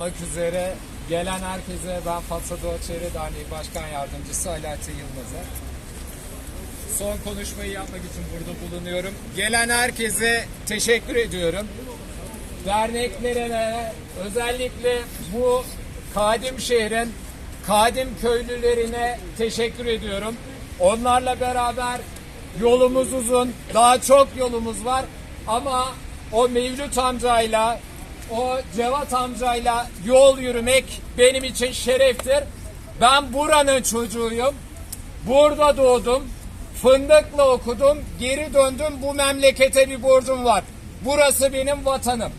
Olmak üzere gelen herkese ben Fatsa Doğa Çevre Derneği Başkan Yardımcısı Alaaddin Yılmaz'a. Son konuşmayı yapmak için burada bulunuyorum. Gelen herkese teşekkür ediyorum. Derneklere özellikle bu kadim şehrin kadim köylülerine teşekkür ediyorum. Onlarla beraber yolumuz uzun, daha çok yolumuz var ama o Mevlüt amcayla o Cevat amcayla yol yürümek benim için şereftir. Ben buranın çocuğuyum. Burada doğdum. Fındıkla okudum. Geri döndüm. Bu memlekete bir borcum var. Burası benim vatanım.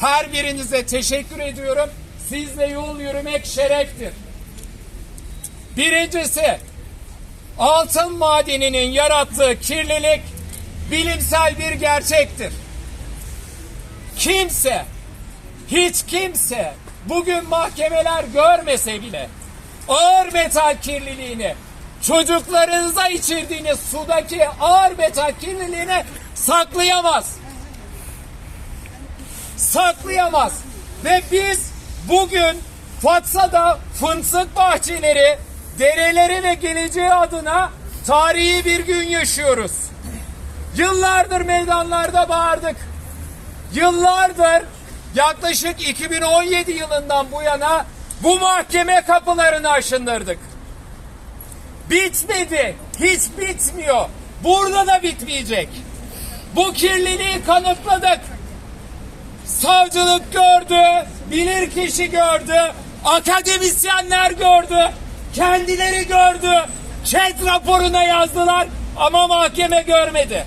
Her birinize teşekkür ediyorum. Sizle yol yürümek şereftir. Birincisi, altın madeninin yarattığı kirlilik bilimsel bir gerçektir. Kimse, hiç kimse bugün mahkemeler görmese bile ağır metal kirliliğini çocuklarınıza içirdiğiniz sudaki ağır metal kirliliğini saklayamaz. Saklayamaz. Ve biz bugün Fatsa'da fındık bahçeleri, dereleri ve geleceği adına tarihi bir gün yaşıyoruz. Yıllardır meydanlarda bağırdık. Yıllardır yaklaşık 2017 yılından bu yana bu mahkeme kapılarını aşındırdık. Bitmedi. Hiç bitmiyor. Burada da bitmeyecek. Bu kirliliği kanıtladık. Savcılık gördü, bilirkişi gördü, akademisyenler gördü, kendileri gördü. Chat raporuna yazdılar ama mahkeme görmedi.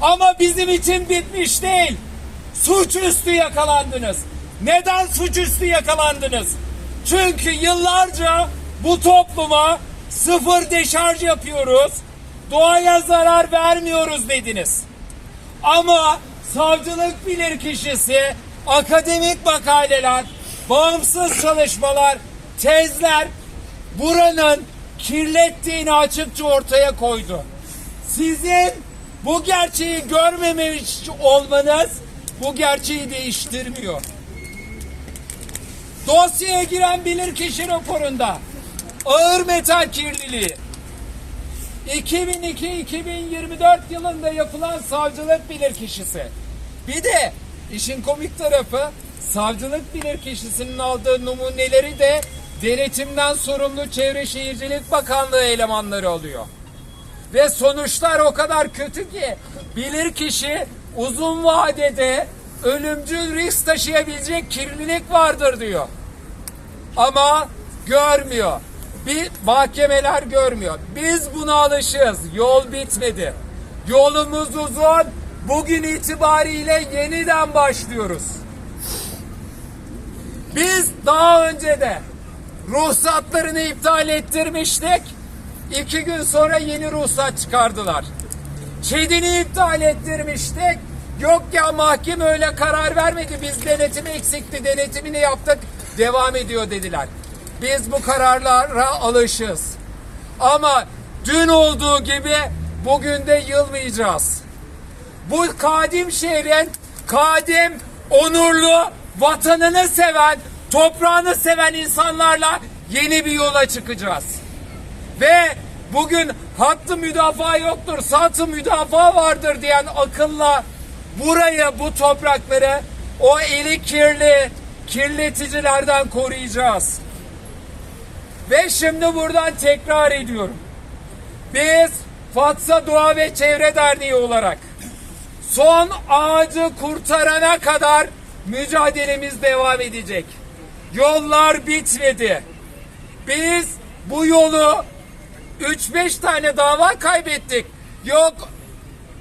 Ama bizim için bitmiş değil. Suçüstü yakalandınız. Neden suçüstü yakalandınız? Çünkü yıllarca bu topluma sıfır deşarj yapıyoruz. Doğaya zarar vermiyoruz dediniz. Ama savcılık bilirkişisi, akademik makaleler, bağımsız çalışmalar, tezler buranın kirlettiğini açıkça ortaya koydu. Sizin bu gerçeği görmemiş olmanız bu gerçeği değiştirmiyor. Dosyaya giren bilirkişi raporunda ağır metal kirliliği 2002-2024 yılında yapılan savcılık bilirkişisi. Bir de işin komik tarafı savcılık bilirkişisinin aldığı numuneleri de denetimden sorumlu Çevre Şehircilik Bakanlığı elemanları alıyor. Ve sonuçlar o kadar kötü ki bilirkişi uzun vadede ölümcül risk taşıyabilecek kirlilik vardır diyor. Ama görmüyor. Bir mahkemeler görmüyor. Biz buna alışığız. Yol bitmedi. Yolumuz uzun. Bugün itibariyle yeniden başlıyoruz. Biz daha önce de ruhsatlarını iptal ettirmiştik. İki gün sonra yeni ruhsat çıkardılar. Çedini iptal ettirmiştik. Yok ya mahkeme öyle karar vermedi. Biz denetim eksikti. Denetimini yaptık. Devam ediyor dediler. Biz bu kararlara alışız. Ama dün olduğu gibi bugün de yılmayacağız. Bu kadim şehrin kadim, onurlu, vatanını seven, toprağını seven insanlarla yeni bir yola çıkacağız. Ve bugün hattı müdafaa yoktur, satı müdafaa vardır diyen akılla burayı, bu toprakları o eli kirli, kirleticilerden koruyacağız. Ve şimdi buradan tekrar ediyorum. Biz Fatsa Doğa ve Çevre Derneği olarak son ağacı kurtarana kadar mücadelemiz devam edecek. Yollar bitmedi. Biz bu yolu 3-5 tane dava kaybettik. Yok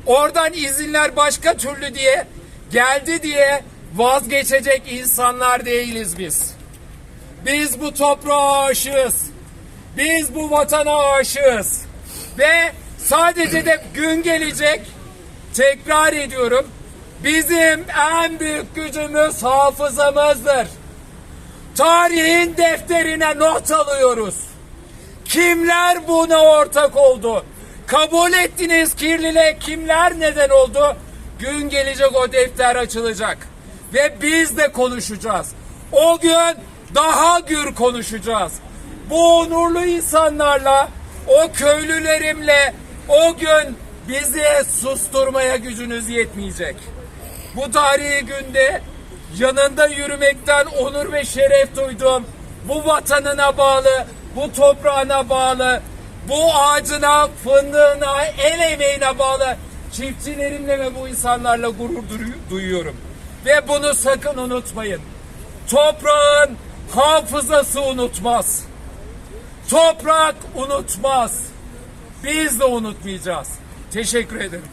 oradan izinler başka türlü diye geldi diye vazgeçecek insanlar değiliz biz. Biz bu toprağa aşığız. Biz bu vatana aşığız. Ve sadece de gün gelecek, tekrar ediyorum, bizim en büyük gücümüz hafızamızdır. Tarihin defterine not alıyoruz. Kimler buna ortak oldu? Kabul ettiniz kirliliğe kimler neden oldu? Gün gelecek o defter açılacak. Ve biz de konuşacağız. O gün daha gür konuşacağız. Bu onurlu insanlarla, o köylülerimle o gün bizi susturmaya gücünüz yetmeyecek. Bu tarihi günde yanında yürümekten onur ve şeref duydum. Bu vatanına bağlı, bu toprağına bağlı, bu ağacına, fındığına, el emeğine bağlı çiftçilerimle ve bu insanlarla gurur duyu- duyuyorum. Ve bunu sakın unutmayın. Toprağın hafızası unutmaz. Toprak unutmaz. Biz de unutmayacağız. Teşekkür ederim.